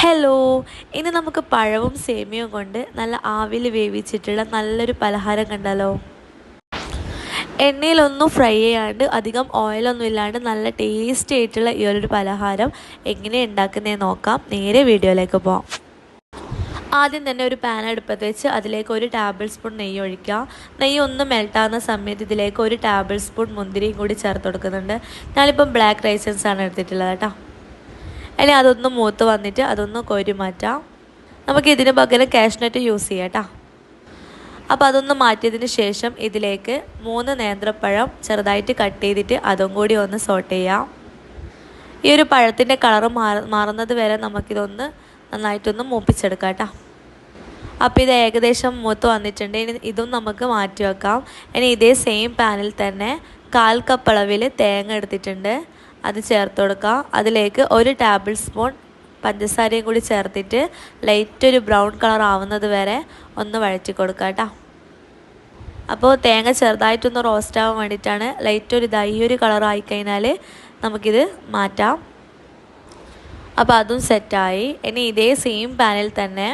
Hello ഇന്ന് നമുക്ക് പഴവും സേമിയവും കൊണ്ട് നല്ല ആവിൽ വേവിച്ചിട്ടുള്ള നല്ലൊരു പലഹാരം കണ്ടാലോ? എണ്ണയിലൊന്നും ഫ്രൈ ചെയ്യാണ്ട് അധികം ഓയിലൊന്നും ഇല്ലാണ്ട് നല്ല ടേസ്റ്റി ആയിട്ടുള്ള ഈ ഒരു പലഹാരം എങ്ങനെ ഉണ്ടാക്കുന്നതെന്ന് നോക്കാം. നേരെ വീഡിയോയിലേക്ക് പോകാം ആദ്യം തന്നെ ഒരു പാൻ അടുപ്പത്ത് വെച്ച് അതിലേക്ക് ഒരു ടേബിൾ സ്പൂൺ നെയ്യ് ഒഴിക്കുക. നെയ്യ് ഒന്ന് മെൽട്ടാകുന്ന സമയത്ത് ഇതിലേക്ക് ഒരു ടേബിൾ സ്പൂൺ മുന്തിരിയും കൂടി ചേർത്ത് കൊടുക്കുന്നുണ്ട്. ഞാനിപ്പം ബ്ലാക്ക് റൈസൻസ് ആണ് എടുത്തിട്ടുള്ളത് കേട്ടോ. ഇനി അതൊന്ന് മൂത്ത് വന്നിട്ട് അതൊന്ന് കോരി മാറ്റാം. നമുക്ക് ഇതിന് പകരം കാഷ്നട്ട് യൂസ് ചെയ്യാം കേട്ടോ അപ്പോൾ അതൊന്ന് മാറ്റിയതിന് ശേഷം ഇതിലേക്ക് മൂന്ന് നേന്ത്രപ്പഴം ചെറുതായിട്ട് കട്ട് ചെയ്തിട്ട് അതും കൂടി ഒന്ന് സോട്ട് ചെയ്യാം. ഈ ഒരു പഴത്തിന്റെ കളറ് മാറ മാറുന്നത് വരെ നമുക്കിതൊന്ന് നന്നായിട്ടൊന്ന് മൂപ്പിച്ചെടുക്കാം കേട്ടോ അപ്പോൾ ഇത് ഏകദേശം മൂത്ത് വന്നിട്ടുണ്ട്. ഇനി ഇതും നമുക്ക് മാറ്റി വെക്കാം. ഇനി ഇതേ സെയിം പാനിൽ തന്നെ കാൽ കപ്പളവിൽ തേങ്ങ എടുത്തിട്ടുണ്ട്. അത് ചേർത്ത് കൊടുക്കുക അതിലേക്ക് ഒരു ടേബിൾ സ്പൂൺ പഞ്ചസാരയും കൂടി ചേർത്തിട്ട് ലൈറ്റ് ഒരു ബ്രൗൺ കളർ ആവുന്നത് വരെ ഒന്ന് വഴറ്റി കൊടുക്കുക കേട്ടോ. അപ്പോൾ തേങ്ങ ചെറുതായിട്ടൊന്ന് റോസ്റ്റ് ആവാൻ വേണ്ടിയിട്ടാണ് ലൈറ്റ് ഒരു ഇതായി ഒരു കളർ ആയിക്കഴിഞ്ഞാൽ നമുക്കിത് മാറ്റാം. അപ്പോൾ അതും സെറ്റായി ഇനി ഇതേ സെയിം പാനിൽ തന്നെ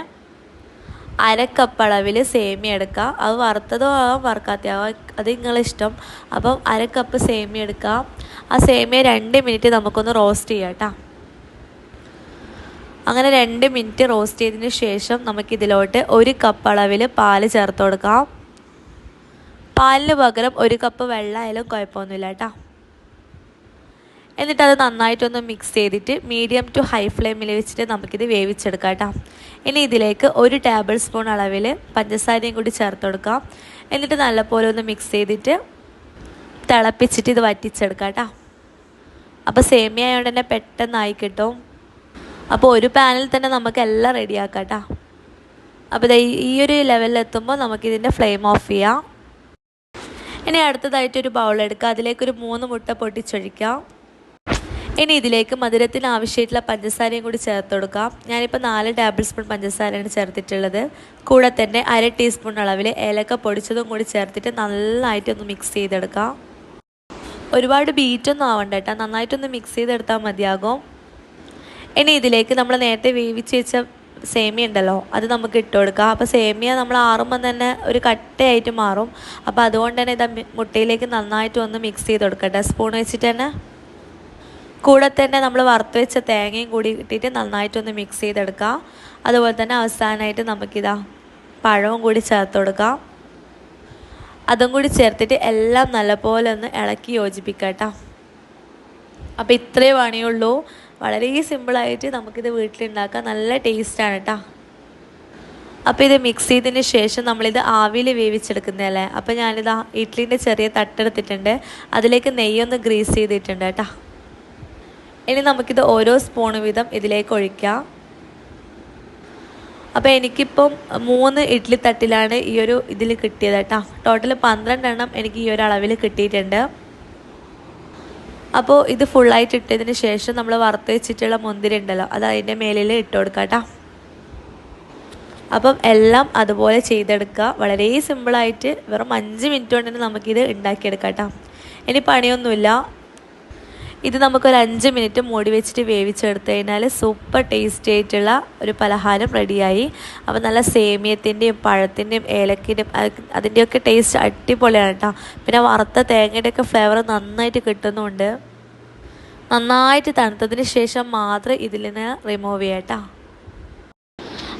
അരക്കപ്പ് അളവിൽ സേമിയ എടുക്കാം. അത് വറുത്തതോ ആവാം വറുക്കാത്തയാവാം അത് നിങ്ങളിഷ്ടം. അപ്പം അരക്കപ്പ് സേമിയ എടുക്കാം. ആ സേമിയ രണ്ട് മിനിറ്റ് നമുക്കൊന്ന് റോസ്റ്റ് ചെയ്യാം കേട്ടോ. അങ്ങനെ രണ്ട് മിനിറ്റ് റോസ്റ്റ് ചെയ്തതിന് ശേഷം നമുക്കിതിലോട്ട് ഒരു കപ്പ് അളവിൽ പാൽ ചേർത്ത് കൊടുക്കാം. പാലിന് പകരം ഒരു കപ്പ് വെള്ളമായാലും കുഴപ്പമൊന്നുമില്ല കേട്ടോ. എന്നിട്ട് അത് നന്നായിട്ടൊന്ന് മിക്സ് ചെയ്തിട്ട് മീഡിയം ടു ഹൈ ഫ്ലെയിമിൽ വെച്ചിട്ട് നമുക്കിത് വേവിച്ചെടുക്കാം കേട്ടോ ഇനി ഇതിലേക്ക് ഒരു ടേബിൾ സ്പൂൺ അളവിൽ പഞ്ചസാരയും കൂടി ചേർത്ത് കൊടുക്കാം. എന്നിട്ട് നല്ലപോലെ ഒന്ന് മിക്സ് ചെയ്തിട്ട് തിളപ്പിച്ചിട്ട് ഇത് വറ്റിച്ചെടുക്കാം കേട്ടോ അപ്പോൾ സേമിയ ആയതുകൊണ്ട് തന്നെ പെട്ടെന്നായി കിട്ടും. അപ്പോൾ ഒരു പാനിൽ തന്നെ നമുക്ക് എല്ലാം റെഡിയാക്കാം കേട്ടോ അപ്പോൾ ഈ ഒരു ലെവലിൽ എത്തുമ്പോൾ നമുക്കിതിന്റെ ഫ്ലെയിം ഓഫ് ചെയ്യാം. ഇനി അടുത്തതായിട്ട് ഒരു ബൗൾ എടുക്കുക അതിലേക്കൊരു മൂന്ന് മുട്ട പൊട്ടിച്ചൊഴിക്കാം. ഇനി ഇതിലേക്ക് മധുരത്തിന് ആവശ്യമായിട്ടുള്ള പഞ്ചസാരയും കൂടി ചേർത്ത് കൊടുക്കാം. ഞാനിപ്പോൾ നാല് ടേബിൾ സ്പൂൺ പഞ്ചസാരയാണ് ചേർത്തിട്ടുള്ളത്. കൂടെ തന്നെ അര ടീസ്പൂൺ അളവിൽ ഏലക്ക പൊടിച്ചതും കൂടി ചേർത്തിട്ട് നന്നായിട്ട് ഒന്ന് മിക്സ് ചെയ്തെടുക്കാം. ഒരുപാട് ബീറ്റൊന്നും ആവണ്ട കേട്ടോ. നന്നായിട്ടൊന്ന് മിക്സ് ചെയ്തെടുത്താൽ മതിയാകും. ഇനി ഇതിലേക്ക് നമ്മൾ നേരത്തെ വേവിച്ച് വെച്ച സേമിയ ഉണ്ടല്ലോ അത് നമുക്ക് ഇട്ട് കൊടുക്കാം. അപ്പോൾ സേമിയ നമ്മൾ ആറുമ്പം തന്നെ ഒരു കട്ടയായിട്ട് മാറും. അപ്പോൾ അതുകൊണ്ട് തന്നെ ഇത് മുട്ടയിലേക്ക് നന്നായിട്ട് ഒന്ന് മിക്സ് ചെയ്ത് കൊടുക്കട്ടെ സ്പൂൺ വെച്ചിട്ട് തന്നെ. കൂടെ തന്നെ നമ്മൾ വറുത്ത് വെച്ച തേങ്ങയും കൂടി ഇട്ടിട്ട് നന്നായിട്ടൊന്ന് മിക്സ് ചെയ്തെടുക്കാം. അതുപോലെ തന്നെ അവസാനമായിട്ട് നമുക്കിതാ പഴവും കൂടി ചേർത്ത് കൊടുക്കാം. അതും കൂടി ചേർത്തിട്ട് എല്ലാം നല്ലപോലെ ഒന്ന് ഇളക്കി യോജിപ്പിക്കട്ടോ കേട്ടോ. അപ്പോൾ ഇത്രയേ പണിയുള്ളൂ. വളരെ സിമ്പിളായിട്ട് നമുക്കിത് വീട്ടിലുണ്ടാക്കാം നല്ല ടേസ്റ്റാണ് കേട്ടോ. അപ്പോൾ ഇത് മിക്സ് ചെയ്തതിന് ശേഷം നമ്മളിത് ആവിയിൽ വേവിച്ചെടുക്കുന്നതല്ലേ? അപ്പോൾ ഞാനിത് ഇഡ്ഡലിന്റെ ചെറിയ തട്ടെടുത്തിട്ടുണ്ട്. അതിലേക്ക് നെയ്യൊന്ന് ഗ്രീസ് ചെയ്തിട്ടുണ്ട് കേട്ടോ. ഇനി നമുക്കിത് ഓരോ സ്പൂൺ വീതം ഇതിലേക്ക് ഒഴിക്കാം. അപ്പോൾ എനിക്കിപ്പം മൂന്ന് ഇഡ്ഡലി തട്ടിലാണ് ഈ ഒരു ഇതിൽ കിട്ടിയത് കേട്ടോ. ടോട്ടൽ പന്ത്രണ്ട് എണ്ണം എനിക്ക് ഈ ഒരു അളവിൽ കിട്ടിയിട്ടുണ്ട്. അപ്പോൾ ഇത് ഫുള്ളായിട്ട് ഇട്ടതിന് ശേഷം നമ്മൾ വറുത്ത് വെച്ചിട്ടുള്ള മുന്തിരി ഉണ്ടല്ലോ അത് അതിന്റെ മേലിൽ ഇട്ട് കൊടുക്കാം അപ്പം എല്ലാം അതുപോലെ ചെയ്തെടുക്കുക. വളരെ സിമ്പിളായിട്ട് വെറും അഞ്ച് മിനിറ്റ് കൊണ്ട് തന്നെ നമുക്കിത് ഉണ്ടാക്കിയെടുക്കാം കേട്ടോ. ഇനി പണിയൊന്നുമില്ല. ഇത് നമുക്കൊരു അഞ്ച് മിനിറ്റ് മൂടി വെച്ചിട്ട് വേവിച്ചെടുത്ത് കഴിഞ്ഞാൽ സൂപ്പർ ടേസ്റ്റി ആയിട്ടുള്ള ഒരു പലഹാരം റെഡിയായി. അപ്പോൾ നല്ല സേമിയത്തിന്റെയും പഴത്തിന്റെയും ഏലക്കിന്റെയും അതിന്റെയൊക്കെ ടേസ്റ്റ് അടിപൊളിയാണ് കേട്ടോ. പിന്നെ വറുത്ത തേങ്ങയുടെയൊക്കെ ഫ്ലേവർ നന്നായിട്ട് കിട്ടുന്നുണ്ട്. നന്നായിട്ട് തണുത്തതിന് ശേഷം മാത്രം ഇതിൽ നിന്ന് റിമൂവ് ചെയ്യാം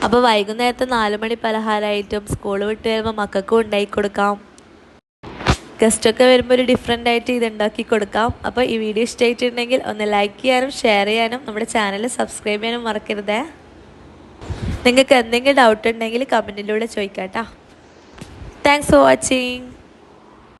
അപ്പോൾ വൈകുന്നേരത്തെ നാല് മണി പലഹാരമായിട്ടും സ്കൂൾ വിട്ട് വരുമ്പോൾ മക്കൾക്കും ഉണ്ടാക്കി കൊടുക്കാം. ഗസ്റ്റൊക്കെ വരുമ്പോൾ ഒരു ഡിഫറെന്റ് ആയിട്ട് ഇത് ഉണ്ടാക്കി കൊടുക്കാം. അപ്പോൾ ഈ വീഡിയോ ഇഷ്ടമായിട്ടുണ്ടെങ്കിൽ ഒന്ന് ലൈക്ക് ചെയ്യാനും ഷെയർ ചെയ്യാനും നമ്മുടെ ചാനൽ സബ്സ്ക്രൈബ് ചെയ്യാനും മറക്കരുതേ. നിങ്ങൾക്ക് എന്തെങ്കിലും ഡൗട്ട് ഉണ്ടെങ്കിൽ കമന്റിലൂടെ ചോദിക്കാം കേട്ടോ താങ്ക്സ് ഫോർ വാച്ചിങ്